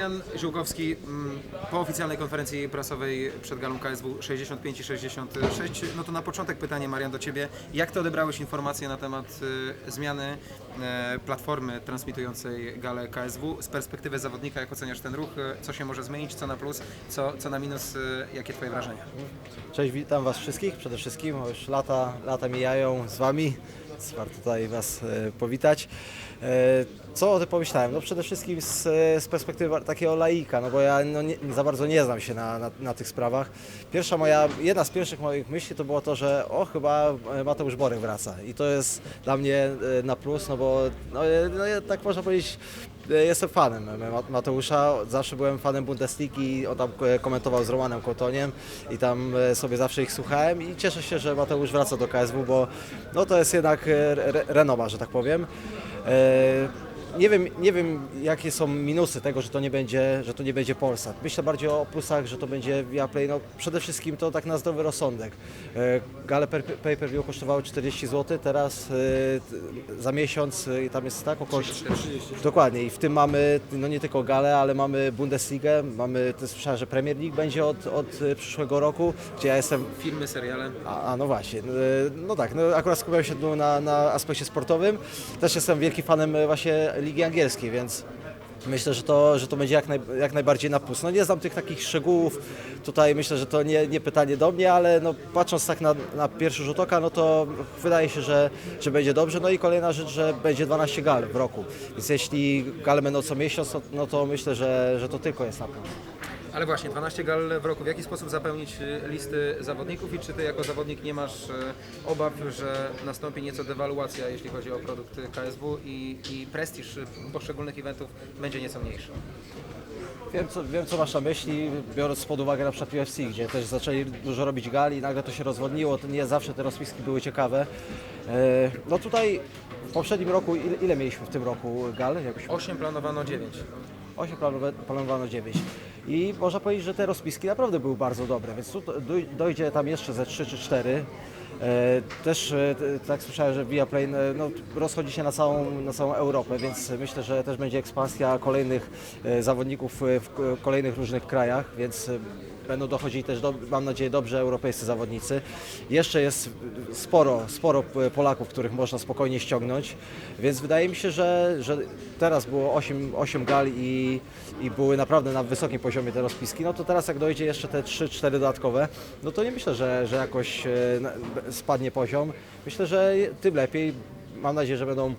Marian Ziółkowski mm, po oficjalnej konferencji prasowej przed galą KSW 65 i 66. No to na początek pytanie Marian do Ciebie. Jak Ty odebrałeś informacje na temat y, zmiany e, platformy transmitującej galę KSW? Z perspektywy zawodnika, jak oceniasz ten ruch? Co się może zmienić? Co na plus? Co, co na minus? Y, Jakie Twoje wrażenia? Cześć, witam Was wszystkich. Przede wszystkim już lata, lata mijają z Wami, warto tutaj Was e, powitać. Co o tym pomyślałem? No przede wszystkim z, z perspektywy takiego laika, no bo ja no nie, za bardzo nie znam się na, na, na tych sprawach. Pierwsza moja, jedna z pierwszych moich myśli to było to, że o chyba e, Mateusz Borek wraca i to jest dla mnie e, na plus, no bo no, e, no, tak można powiedzieć Jestem fanem Ma- Mateusza, zawsze byłem fanem Bundesligi, on tam komentował z Romanem Kotoniem i tam sobie zawsze ich słuchałem i cieszę się, że Mateusz wraca do KSW, bo no to jest jednak re, że tak powiem. E, Nie wiem, nie wiem, jakie są minusy tego, że to nie będzie, że to nie będzie Polsat. Myślę bardziej o plusach, że to będzie Viaplay. No, przede wszystkim to tak na zdrowy rozsądek. E, Gale per- pay-per-view kosztowały 40 zł, teraz e, za miesiąc e, tam jest tak około 30. Dokładnie i w tym mamy no nie tylko galę, ale mamy Bundesligę, mamy też słyszałem, że Premier League będzie od, od e, przyszłego roku, gdzie ja jestem Filmy, seriale. a, a no właśnie, no, e, tak, no akurat skupiam się na, na aspekcie sportowym. Też jestem wielkim fanem e, właśnie Ligi Angielskiej, więc myślę, że to, że to będzie jak, naj, jak najbardziej na plus. No nie znam tych takich szczegółów, tutaj myślę, że to nie, nie pytanie do mnie, ale no, patrząc tak na, na pierwszy rzut oka, no to wydaje się, że, że będzie dobrze. No i kolejna rzecz, że będzie 12 gal w roku, więc jeśli gale będą co miesiąc, no, no to myślę, że, że to tylko jest na plus. Ale właśnie, 12 gal w roku. W jaki sposób zapełnić y, listy zawodników i czy Ty jako zawodnik nie masz y, obaw, że nastąpi nieco dewaluacja, jeśli chodzi o produkt KSW i, i prestiż poszczególnych eventów będzie nieco mniejszy? Wiem co, wiem, co masz na myśli, biorąc pod uwagę na przykład UFC, gdzie też zaczęli dużo robić gali i nagle to się rozwodniło, to nie zawsze te rozpiski były ciekawe. E, No tutaj w poprzednim roku, ile, ile mieliśmy w tym roku gal? Jakoś 8 planowano 9. 8 planowe- planowano 9. I można powiedzieć, że te rozpiski naprawdę były bardzo dobre, więc tu doj- dojdzie tam jeszcze ze 3 czy 4. E, Też e, tak słyszałem, że Viaplay e, no, rozchodzi się na całą, na całą Europę, więc myślę, że też będzie ekspansja kolejnych zawodników w kolejnych różnych krajach, więc będą dochodzili też, do, mam nadzieję, dobrze europejscy zawodnicy. Jeszcze jest sporo, sporo Polaków, których można spokojnie ściągnąć, więc wydaje mi się, że, że teraz było 8, 8 gal i, i były naprawdę na wysokim poziomie te rozpiski, no to teraz jak dojdzie jeszcze te 3-4 dodatkowe, no to nie myślę, że, że jakoś e, spadnie poziom. Myślę, że tym lepiej. Mam nadzieję, że będą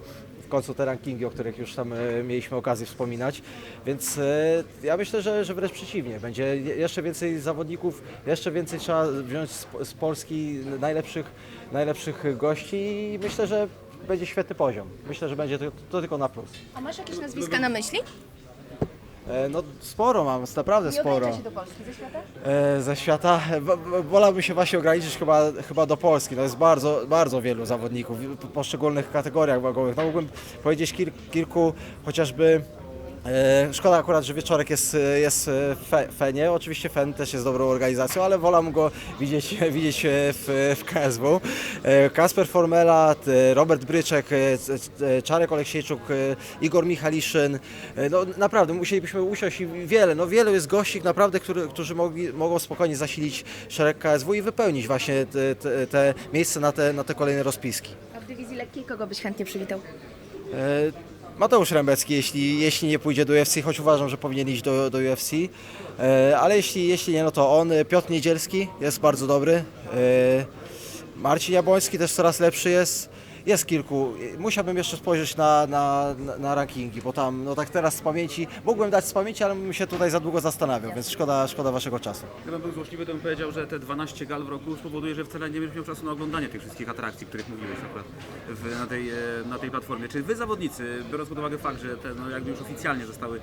końcu te rankingi, o których już tam e, mieliśmy okazję wspominać. Więc e, ja myślę, że, że wręcz przeciwnie. Będzie je- jeszcze więcej zawodników, jeszcze więcej trzeba wziąć z, z Polski najlepszych, najlepszych gości i myślę, że będzie świetny poziom. Myślę, że będzie to, to tylko na plus. A masz jakieś nazwiska na myśli? E, no sporo mam, naprawdę sporo. ogranicza się do Polski, ze świata? E, ze świata. Wo- wo- Wolałbym się właśnie ograniczyć chyba, chyba do Polski. To jest bardzo, bardzo wielu zawodników w poszczególnych kategoriach wagowych. No, mógłbym powiedzieć kil, kilku, chociażby. E, szkoda akurat, że wieczorek jest, jest w Fe, Fenie. Oczywiście Fen też jest dobrą organizacją, ale wolałbym go widzieć, widzieć w, w KSW. E, Kasper Formela, Robert Bryczek, e, Czarek Oleksiejczuk, e, Igor Michaliszyn. E, No naprawdę, musielibyśmy usiąść i wiele, no wielu jest gości naprawdę, który, którzy mogli, mogą spokojnie zasilić szereg KSW i wypełnić właśnie te, te, te miejsce na te, na te kolejne rozpiski. A w dywizji lekkiej kogo byś chętnie przywitał? E, Mateusz Rembecki, jeśli, jeśli nie pójdzie do UFC, choć uważam, że powinien iść do, do UFC, e, ale jeśli, jeśli nie, no to on. Piotr Niedzielski jest bardzo dobry. E, Marcin Jabłoński też coraz lepszy jest. Jest kilku. Musiałbym jeszcze spojrzeć na, na, na- rankingi, bo tam, no tak teraz z pamięci, mógłbym dać z pamięci, ale bym się tutaj za długo zastanawiał, więc szkoda, szkoda waszego czasu. Gdybym był złośliwy, to bym powiedział, że te 12 gal w roku spowoduje, że wcale nie będziesz miał czasu na oglądanie tych wszystkich atrakcji, których mówiłeś akurat w, na, tej, e, na tej platformie. Czy wy zawodnicy, biorąc pod uwagę fakt, że te, no, jakby już oficjalnie zostały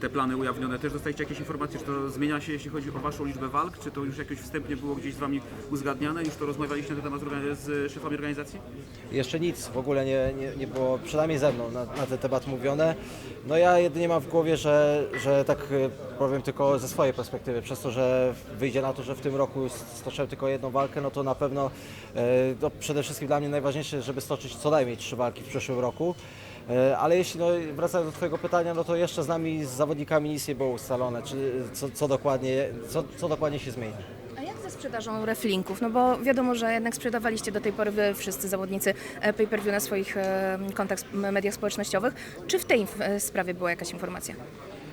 te plany ujawnione, też dostaliście jakieś informacje, czy to zmienia się, jeśli chodzi o waszą liczbę walk, czy to już jakoś wstępnie było gdzieś z wami uzgadniane, już to rozmawialiście na ten temat z z szefami organizacji? Jeszcze nic w ogóle nie, nie, nie było, przynajmniej ze mną, na, na ten temat mówione. No ja jedynie mam w głowie, że, że tak e, powiem tylko ze swojej perspektywy, przez to, że wyjdzie na to, że w tym roku stoczyłem tylko jedną walkę, no to na pewno no przede wszystkim dla mnie najważniejsze żeby stoczyć co najmniej trzy walki w przyszłym roku. E, Ale jeśli no, wracając do Twojego pytania, no to jeszcze z nami, z zawodnikami nic nie było ustalone, czy co, co, dokładnie, co, co dokładnie się zmieni. Sprzedażą reflinków? No bo wiadomo, że jednak sprzedawaliście do tej pory wy wszyscy zawodnicy e, pay-per-view na swoich e, kontach, mediach społecznościowych. Czy w tej e, sprawie była jakaś informacja?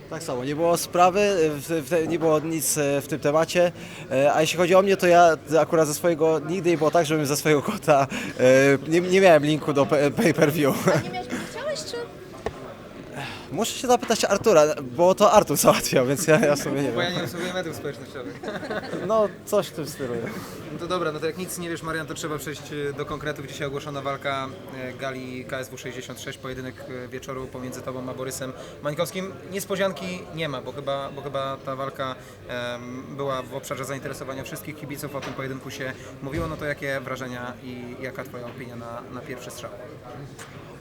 Tak samo, nie było sprawy, nie było nic w tym temacie, a jeśli chodzi o mnie, to ja akurat ze swojego, nigdy nie było tak, żebym ze swojego kota, nie, nie miałem linku do pay- pay-per-view. Muszę się zapytać Artura, bo to Artur załatwiał, więc ja, ja sobie nie Bo ja wiem. nie obsługuję mediów społecznościowych. No, coś w tym stylu. No to dobra, no to jak nic nie wiesz Marian, to trzeba przejść e, do konkretów. Dzisiaj ogłoszona walka e, gali KSW 66, pojedynek e, wieczoru pomiędzy Tobą a Borysem Mańkowskim. Niespodzianki nie ma, bo chyba, bo chyba ta walka em, była w obszarze zainteresowania wszystkich kibiców, o tym pojedynku się mówiło. No to jakie wrażenia i jaka Twoja opinia na, na pierwszy strzał?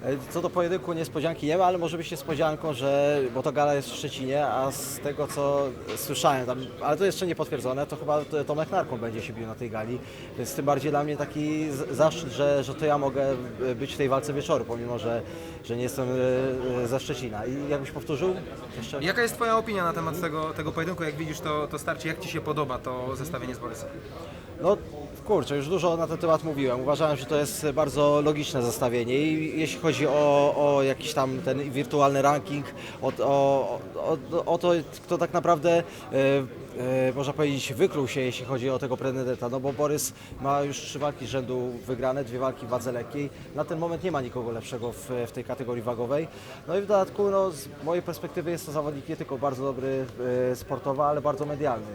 E, Co do pojedynku niespodzianki nie ma, ale może być niespodzianką, że, bo to gala jest w Szczecinie, a z tego co słyszałem, tam, ale to jeszcze nie potwierdzone, to chyba Tomek Narką będzie się bił na tej gali, więc tym bardziej dla mnie taki zaszczyt, że, że to ja mogę e, być w tej walce wieczoru, pomimo że, że nie jestem e, ze Szczecina. I jakbyś powtórzył? Jeszcze? Jaka jest Twoja opinia na temat tego, tego pojedynku? Jak widzisz to, to starcie, jak Ci się podoba to zestawienie z Borysem? No kurczę, już dużo na ten temat mówiłem. Uważałem, że to jest bardzo logiczne zestawienie i jeśli chodzi o, o jakiś tam ten wirtualny ranking, o, o, o, o to, kto tak naprawdę e, e, można powiedzieć wykluł się, jeśli chodzi o tego pretendenta, no bo Borys ma już trzy walki rzędu wygrane, dwie walki w wadze lekkiej. Na ten moment nie ma nikogo lepszego w, w tej kategorii wagowej. No i w dodatku, no, z mojej perspektywy jest to zawodnik nie tylko bardzo dobry e, sportowo, ale bardzo medialny.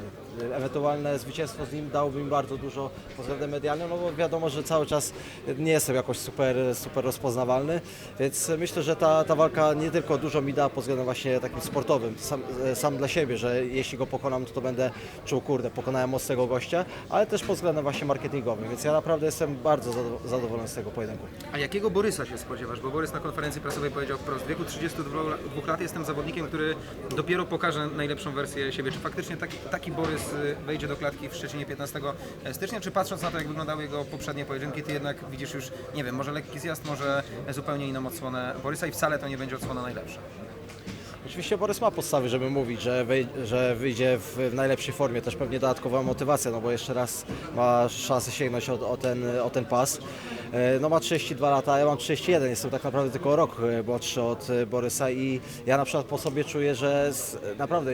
Ewentualne zwycięstwo z nim dałoby mi bardzo dużo pod względem medialnym, no bo wiadomo, że cały czas nie jestem jakoś super, super rozpoznawalny, więc myślę, że ta, ta walka nie tylko dużo mi da pod względem właśnie takim sportowym, sam, sam dla siebie, że jeśli go pokonam, to, to będę czuł, kurde, pokonałem mocnego gościa, ale też pod względem właśnie marketingowym, więc ja naprawdę jestem bardzo zado- zadowolony z tego pojedynku. A jakiego Borysa się spodziewasz? Bo Borys na konferencji prasowej powiedział wprost, w wieku 32 la- dwóch lat jestem zawodnikiem, który dopiero pokaże najlepszą wersję siebie. Czy faktycznie taki, taki Borys wejdzie do klatki w Szczecinie 15 stycznia, czy patrząc na to, jak wyglądały jego poprzednie pojedynki, ty jednak widzisz już, nie wiem, może lekki zjazd, może zupełnie inną odsłonę Borysa i wcale to nie będzie odsłona najlepsza. Oczywiście Borys ma podstawy, żeby mówić, że, wej, że wyjdzie w, najlepszej formie, też pewnie dodatkowa motywacja, no bo jeszcze raz ma szansę sięgnąć o, o, ten, o ten pas. E, No ma 32 lata, ja mam 31, jestem tak naprawdę tylko rok e, młodszy od e, Borysa i ja na przykład po sobie czuję, że z, naprawdę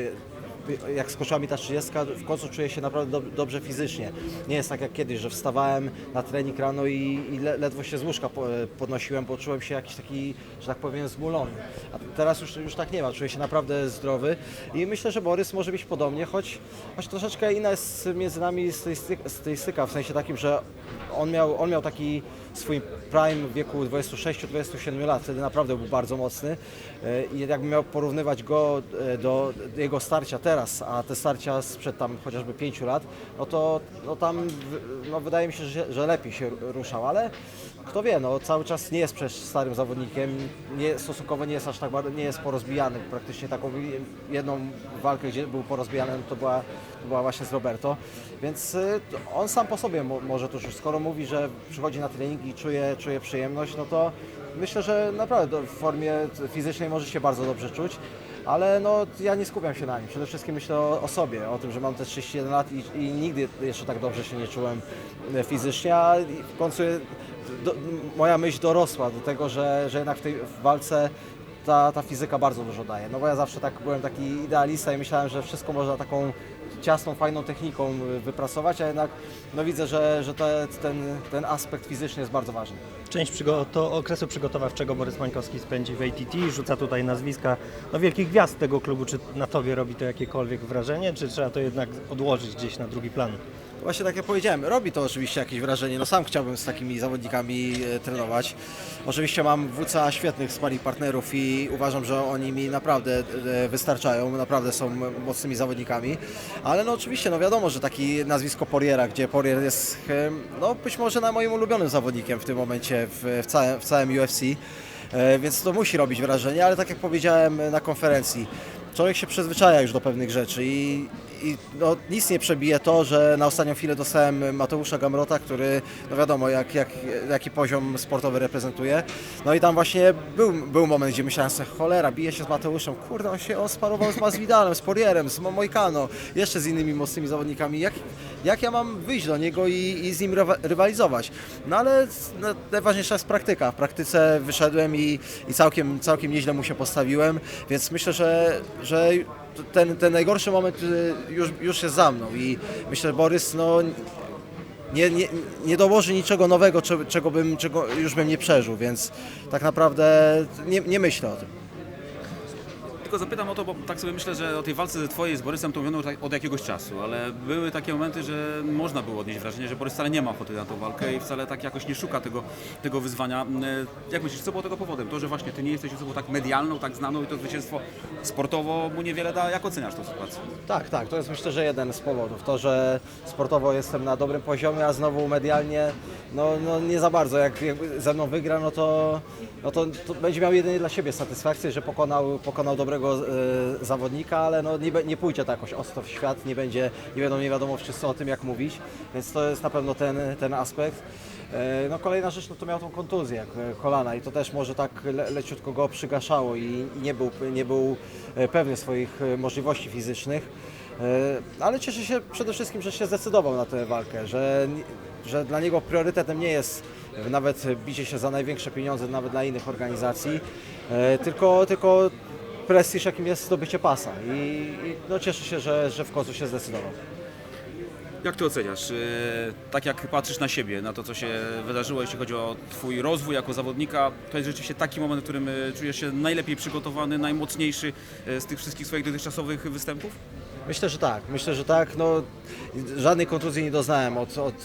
jak skoczyła mi ta 30, w końcu czuję się naprawdę dob- dobrze fizycznie. Nie jest tak jak kiedyś, że wstawałem na trening rano i, i le, ledwo się z łóżka po, podnosiłem, bo czułem się jakiś taki, że tak powiem, zmulony. A teraz już, już tak nie ma, czuję się naprawdę zdrowy i myślę, że Borys może być podobnie, choć, choć troszeczkę inna jest między nami stylistyka w sensie takim, że on miał, on miał taki swój prime w wieku 26-27 lat, wtedy naprawdę był bardzo mocny. E, i jakbym miał porównywać go e, do jego starcia teraz, a te starcia sprzed tam chociażby 5 lat, no to no tam no wydaje mi się, że, że lepiej się ruszał, ale kto wie, no cały czas nie jest przecież starym zawodnikiem, nie, stosunkowo nie jest aż tak bardzo, nie jest porozbijany, praktycznie taką jedną walkę, gdzie był porozbijany, to była, to była właśnie z Roberto, więc y, on sam po sobie mo, może to już, skoro mówi, że przychodzi na trening i czuje, czuje przyjemność, no to myślę, że naprawdę w formie fizycznej może się bardzo dobrze czuć, ale no ja nie skupiam się na nim, przede wszystkim myślę o, o sobie, o tym, że mam te 31 lat i, i nigdy jeszcze tak dobrze się nie czułem e, fizycznie, a w końcu do, moja myśl dorosła do tego, że, że jednak w tej walce ta, ta fizyka bardzo dużo daje. No bo ja zawsze tak byłem taki idealista i myślałem, że wszystko można taką ciasną, fajną techniką wypracować, a jednak no widzę, że, że te, ten, ten aspekt fizyczny jest bardzo ważny. Część to okresu przygotowawczego Borys Mańkowski spędzi w ATT, rzuca tutaj nazwiska no, wielkich gwiazd tego klubu. Czy na Tobie robi to jakiekolwiek wrażenie, czy trzeba to jednak odłożyć gdzieś na drugi plan? Właśnie tak jak powiedziałem, robi to oczywiście jakieś wrażenie. No sam chciałbym z takimi zawodnikami e, trenować. Oczywiście mam w WCA świetnych sparring partnerów i uważam, że oni mi naprawdę e, wystarczają, naprawdę są mocnymi zawodnikami. Ale no oczywiście, no wiadomo, że taki nazwisko Poriera, gdzie Porier jest e, no być może na moim ulubionym zawodnikiem w tym momencie w, w, całym, w całym UFC. Więc to musi robić wrażenie, ale tak jak powiedziałem na konferencji, człowiek się przyzwyczaja już do pewnych rzeczy i, i no, nic nie przebije to, że na ostatnią chwilę dostałem Mateusza Gamrota, który, no wiadomo, jak, jak, jaki poziom sportowy reprezentuje. No i tam właśnie był, był moment, gdzie myślałem sobie, cholera, bije się z Mateuszem, kurde, on się on sparował z Masvidalem, z Porierem, z Mo- Moikano, jeszcze z innymi mocnymi zawodnikami. Jak, jak ja mam wyjść do niego i, i z nim rywa- rywalizować? No ale no, najważniejsza jest praktyka. W praktyce wyszedłem i, i całkiem, całkiem nieźle mu się postawiłem, więc myślę, że, że ten, ten najgorszy moment y, już, już jest za mną i myślę, że Borys no, nie, nie, nie dołoży niczego nowego, cze- czego, bym, czego już bym nie przeżył, więc tak naprawdę nie, nie myślę o tym. Tylko zapytam o to, bo tak sobie myślę, że o tej walce twojej z Borysem to mówiono tak od jakiegoś czasu, ale były takie momenty, że można było odnieść wrażenie, że Borys wcale nie ma ochoty na tą walkę i wcale tak jakoś nie szuka tego, tego wyzwania. E, Jak myślisz, co było tego powodem? To, że właśnie ty nie jesteś osobą tak medialną, tak znaną i to zwycięstwo sportowo mu niewiele da. Jak oceniasz tą sytuację? Tak, tak, to jest myślę, że jeden z powodów. To, że sportowo jestem na dobrym poziomie, a znowu medialnie no, no nie za bardzo. Jak, jak ze mną wygra, no to, no to, to będzie miał jedynie dla siebie satysfakcję, że pokonał, pokonał dobrego e, zawodnika, ale no nie, nie pójdzie to jakoś ostro w świat, nie będzie, nie będą nie wiadomo wszyscy o tym jak mówić, więc to jest na pewno ten, ten aspekt. E, No kolejna rzecz, no to miał tą kontuzję e, kolana i to też może tak le, leciutko go przygaszało i nie był, nie był pewny swoich możliwości fizycznych. Ale cieszę się przede wszystkim, że się zdecydował na tę walkę, że, że dla niego priorytetem nie jest nawet bicie się za największe pieniądze, nawet dla innych organizacji, tylko, tylko prestiż, jakim jest zdobycie pasa. I, i no cieszę się, że, że w końcu się zdecydował. Jak ty oceniasz, e, tak jak patrzysz na siebie, na to, co się wydarzyło, jeśli chodzi o twój rozwój jako zawodnika, to jest rzeczywiście taki moment, w którym e, czujesz się najlepiej przygotowany, najmocniejszy e, z tych wszystkich swoich dotychczasowych występów? Myślę, że tak. Myślę, że tak. No, żadnej kontuzji nie doznałem od, od,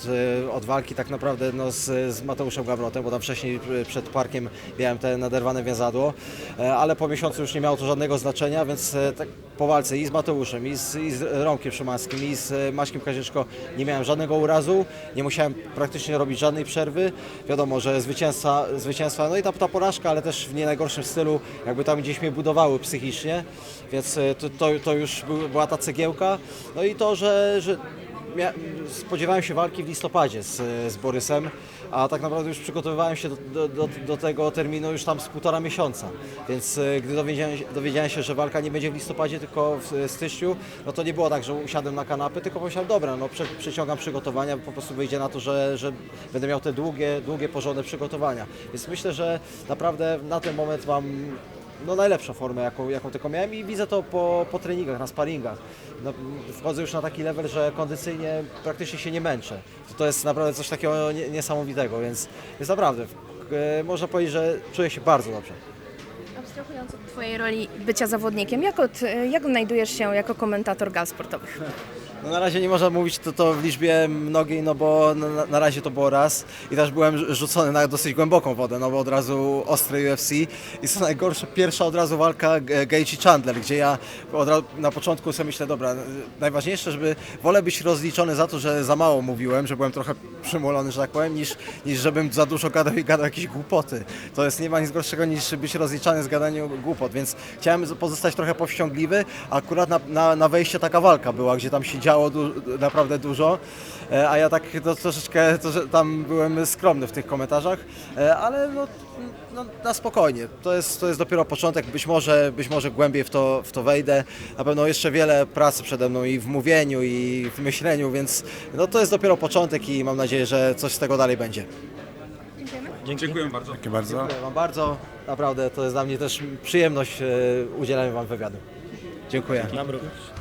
e, od walki tak naprawdę no, z, z Mateuszem Gawrotem, bo tam wcześniej e, przed parkiem miałem te naderwane więzadło, e, ale po miesiącu już nie miało to żadnego znaczenia, więc tak po walce i z Mateuszem, i z, i z Romkiem Szymańskim, i z Maćkiem Kazieczko nie miałem żadnego urazu, nie musiałem praktycznie robić żadnej przerwy. Wiadomo, że zwycięstwa, zwycięstwa no i ta, ta porażka, ale też w nie najgorszym stylu, jakby tam gdzieś mnie budowały psychicznie, więc to, to, to już był, była ta cegiełka. No i to, że, że spodziewałem się walki w listopadzie z, z Borysem, a tak naprawdę już przygotowywałem się do, do, do, tego terminu już tam z półtora miesiąca. Więc e, gdy dowiedziałem, dowiedziałem się, że walka nie będzie w listopadzie, tylko w styczniu, no to nie było tak, że usiadłem na kanapę, tylko pomyślałem, dobra, no prze, przeciągam przygotowania, po prostu wyjdzie na to, że, że będę miał te długie, długie, porządne przygotowania. Więc myślę, że naprawdę na ten moment mam no, najlepszą formę, jaką, jaką tylko miałem i widzę to po, po treningach, na sparingach. No, wchodzę już na taki level, że kondycyjnie praktycznie się nie męczę. To jest naprawdę coś takiego nie, niesamowitego, więc jest naprawdę, e, można powiedzieć, że czuję się bardzo dobrze. Abstrahując od Twojej roli bycia zawodnikiem, jak, od, jak znajdujesz się jako komentator gal sportowych? No na razie nie można mówić to, to w liczbie mnogiej, no bo na, na razie to było raz i też byłem rzu- rzucony na dosyć głęboką wodę, no bo od razu ostry UFC i co najgorsze, pierwsza od razu walka Gaethje Chandler, gdzie ja od razu, na początku sobie myślę, dobra, najważniejsze, żeby wolę być rozliczony za to, że za mało mówiłem, że byłem trochę przymulony, że tak powiem, niż, niż żebym za dużo gadał i gadał jakieś głupoty. To jest nie ma nic gorszego niż być rozliczany z gadania głupot, więc chciałem pozostać trochę powściągliwy, akurat na, na, na wejście taka walka była, gdzie tam się działo du, naprawdę dużo, e, a ja tak to troszeczkę to, że tam byłem skromny w tych komentarzach, e, ale no, no, na spokojnie. To jest, to jest dopiero początek, być może, być może głębiej w to, w to wejdę. Na pewno jeszcze wiele pracy przede mną i w mówieniu, i w myśleniu, więc no, to jest dopiero początek i mam nadzieję, że coś z tego dalej będzie. Dziękuję bardzo. Dziękuję bardzo. Dziękuję Wam bardzo. Naprawdę to jest dla mnie też przyjemność e, udzielania Wam wywiadu. Dziękuję. Również.